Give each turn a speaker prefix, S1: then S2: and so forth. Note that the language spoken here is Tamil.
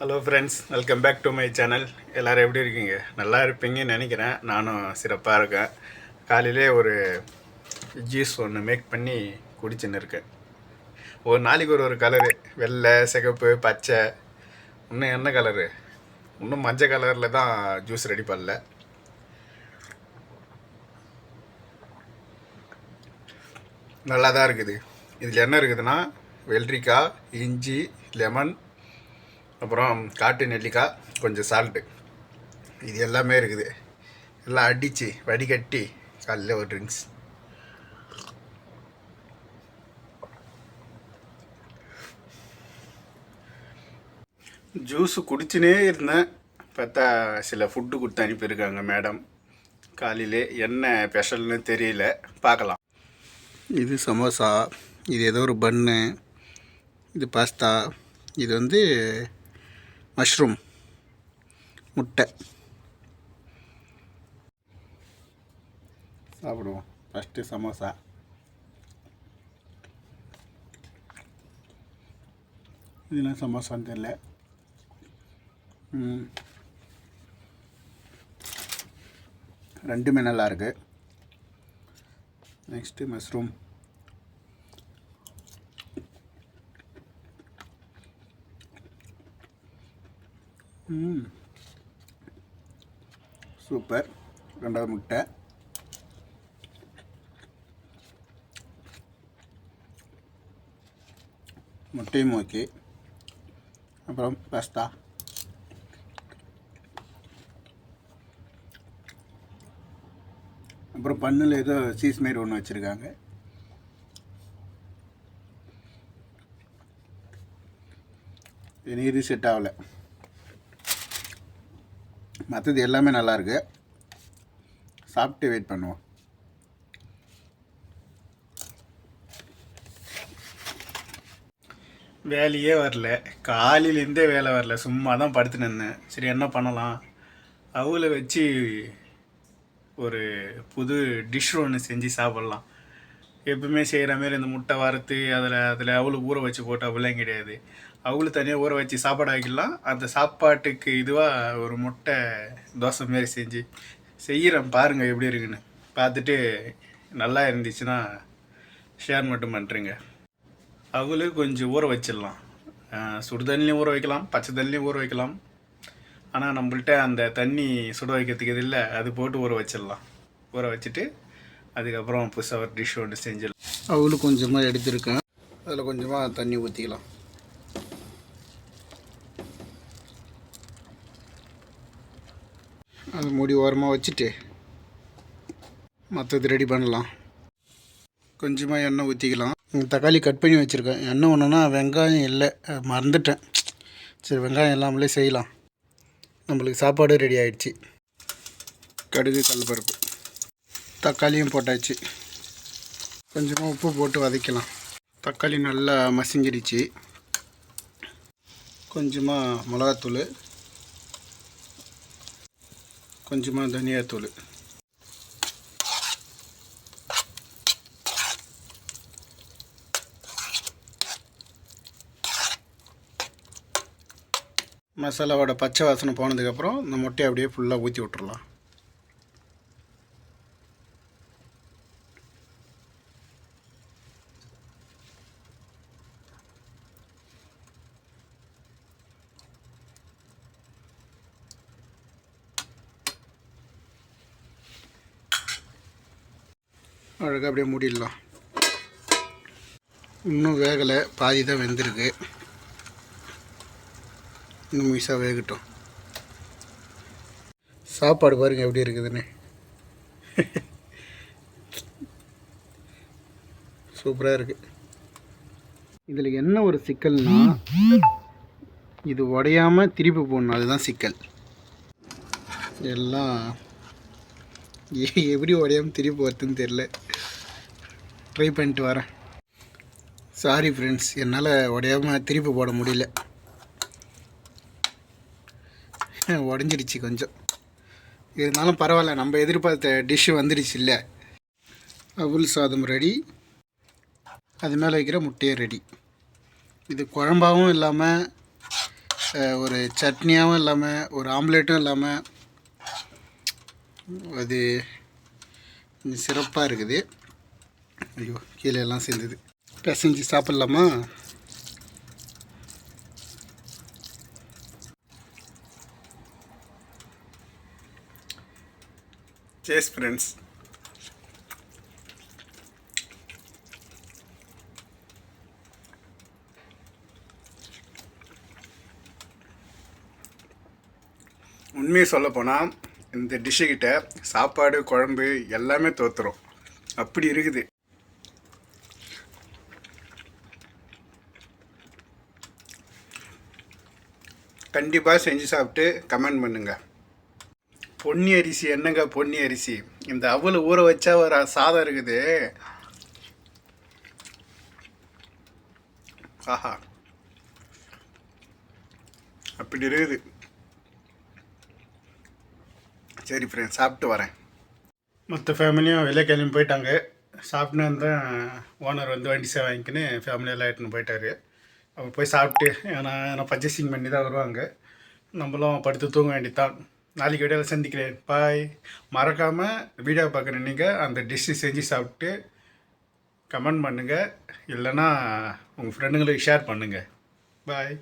S1: Hello friends welcome back to my channel எல்லோரும் எப்படி இருக்கீங்க? நல்லா இருப்பீங்கன்னு நினைக்கிறேன். நானும் சிறப்பாக இருக்கேன். காலையிலே ஒரு ஜூஸ் ஒன்று மேக் பண்ணி குடிச்சுன்னு இருக்கேன். ஒரு நாளைக்கு ஒரு ஒரு கலரு வெள்ளை சிகப்பு பச்சை. இன்னும் என்ன கலரு இன்னும் மஞ்சள் கலரில் தான் ஜூஸ் ரெடி பண்ணல. நல்லா தான் இருக்குது. இதில் என்ன இருக்குதுன்னா வெள்ளரிக்காய் இஞ்சி லெமன் அப்புறம் காட்டு நெல்லிக்காய் கொஞ்சம் சால்ட்டு இது எல்லாமே இருக்குது. எல்லாம் அடித்து வடிகட்டி காலையில் ஒரு ட்ரிங்க்ஸ் ஜூஸு குடிச்சுனே இருந்தேன். பார்த்தா சில ஃபுட்டு கொடுத்து அனுப்பியிருக்காங்க மேடம் காலையிலே என்ன ஸ்பெஷல்னு தெரியல. பார்க்கலாம். இது சமோசா இது ஏதோ ஒரு பன்னு இது பாஸ்தா இது வந்து மஷ்ரூம் முட்டை. சாப்பிடுவோம். ஃபஸ்ட்டு சமோசா. இதெல்லாம் சமோசான்னு தெரில ரெண்டுமே நல்லாயிருக்கு நெக்ஸ்ட்டு மஷ்ரூம். சூப்பர். ரெண்டாவது முட்டை. முட்டையும் ஓகே. அப்புறம் பாஸ்தா அப்புறம் பண்ணில் ஏதோ சீஸ் மாரி ஒன்று வச்சுருக்காங்க. எனக்கு இது செட் ஆகலை. மற்றது எல்லாமே நல்லாயிருக்கு சாப்பிட்டு வெயிட் பண்ணுவோம். வேலையே வரல. காலையிலேருந்தே வேலை வரல. சும்மா தான் படுத்து நின்னேன் சரி என்ன பண்ணலாம்? அவளை வச்சு ஒரு புது டிஷ் ஒன்று செஞ்சு சாப்பிட்லாம். எப்பவுமே செய்கிற மாதிரி இந்த முட்டை வறுத்து அதில் அதில் அவளுக்கு ஊற வச்சு போட்டு அப்படிலாம் கிடையாது. அவளு தனியாக ஊற வச்சு சாப்பாடு ஆக்கிடலாம். அந்த சாப்பாட்டுக்கு இதுவாக ஒரு முட்டை தோசை மாரி செஞ்சு செய்கிறேன் பாருங்கள் எப்படி இருக்குன்னு. பார்த்துட்டு நல்லா இருந்துச்சுன்னா ஷேர் மட்டும் பண்ணுறேங்க அவளு கொஞ்சம் ஊற வச்சிடலாம். சுடுதண்ணிலையும் சுடு தண்ணிலையும் ஊற வைக்கலாம் பச்சை தண்ணிலையும் ஊற வைக்கலாம். ஆனால் நம்மள்கிட்ட அந்த தண்ணி சுட வைக்கிறதுக்கு இது இல்லை. அது போட்டு ஊற வச்சிடலாம். ஊற வச்சுட்டு அதுக்கப்புறம் புதுசாக ஒரு டிஷ் ஒன்று செஞ்சிடலாம். அவளும் கொஞ்சமாக எடுத்துருக்கேன். அதில் கொஞ்சமாக தண்ணி ஊற்றிக்கலாம் அது மூடி ஓரமாக வச்சுட்டு மற்றது ரெடி பண்ணலாம். கொஞ்சமாக எண்ணெய் ஊற்றிக்கலாம் தக்காளி கட் பண்ணி வச்சுருக்கேன். எண்ணெய் ஒன்றுனா வெங்காயம் இல்லை மறந்துட்டேன். சரி வெங்காயம் இல்லாமலே செய்யலாம். நம்மளுக்கு சாப்பாடு ரெடி ஆயிடுச்சு. கடுகு கடலப்பருப்பு தக்காளியும் போட்டாச்சு. கொஞ்சமாக உப்பு போட்டு வதக்கலாம். தக்காளி நல்லா மசிஞ்சிடுச்சு. கொஞ்சமாக மிளகாத்தூள். கொஞ்சமாக தனியாத்தூள். மசாலாவோட பச்சை வாசனை போனதுக்கப்புறம் இந்த முட்டையை அப்படியே ஃபுல்லாக ஊற்றி விட்டுறலாம். அழகாக அப்படியே மூடிடலாம். இன்னும் வேகலை. பாதி தான் வெந்திருக்கு. இன்னும் மிஸாக வேகட்டும். சாப்பாடு பாருங்க எப்படி இருக்குதுன்னு. சூப்பராக இருக்குது இதில் என்ன ஒரு சிக்கல்னா இது உடையாமல் திருப்பி போடணும். அதுதான் சிக்கல். எல்லாம் எப்படி உடையாமல் திருப்பி வருதுன்னு தெரில ட்ரை பண்ணிட்டு வரேன். சாரி ஃப்ரெண்ட்ஸ் என்னால் உடையாமல் திருப்பி போட முடியல. உடஞ்சிடுச்சு கொஞ்சம். இருந்தாலும் பரவாயில்ல. நம்ம எதிர்பார்த்த டிஷ்ஷு வந்துடுச்சு இல்லை. அவுல் சாதம் ரெடி அது மேலே வைக்கிற முட்டையை ரெடி இது குழம்பாகவும் இல்லாமல் ஒரு சட்னியாகவும் இல்லாமல் ஒரு ஆம்லேட்டும் இல்லாமல் அது கொஞ்சம் சிறப்பாக இருக்குது. ஐயோ கீழே எல்லாம் சேர்ந்தது. பிசைஞ்சு சாப்பிட்லாமா? சேஸ் ஃப்ரெண்ட்ஸ் உண்மையை சொல்ல போனால் இந்த டிஷ்ஷுக்கிட்ட சாப்பாடு குழம்பு எல்லாமே தோற்றுரும் அப்படி இருக்குது. கண்டிப்பாக செஞ்சு சாப்பிட்டு கமெண்ட் பண்ணுங்க. பொன்னி அரிசி என்னங்க பொன்னி அரிசி? இந்த அவ்வளோ ஊற வச்சா ஒரு சாதம் இருக்குது. ஆஹா. அப்படி இருக்குது. சரி ஃப்ரெண்ட் சாப்பிட்டு வரேன். மற்ற ஃபேமிலியும் வெளியே கிளம்பி போயிட்டாங்க. சாப்பிட்டுன்னு தான் ஓனர் வந்து வண்டி சேவை வாங்கிக்கின்னு ஃபேமிலியெல்லாம் எடுத்துன்னு போயிட்டாரு. அவங்க போய் சாப்பிட்டு ஏன்னா ஏன்னா பர்ச்சேசிங் பண்ணி தான் வருவாங்க. நம்மளும் படுத்து தூங்க வேண்டித்தான் நாளைக்கு வீடியோவில் சந்திக்கிறேன். பாய் மறக்காமல் வீடியோ பார்க்குற நீங்கள் அந்த டிஷ்ஷு செஞ்சு சாப்பிட்டு கமெண்ட் பண்ணுங்கள் இல்லைன்னா உங்கள் ஃப்ரெண்டுங்களுக்கு ஷேர் பண்ணுங்கள் பாய்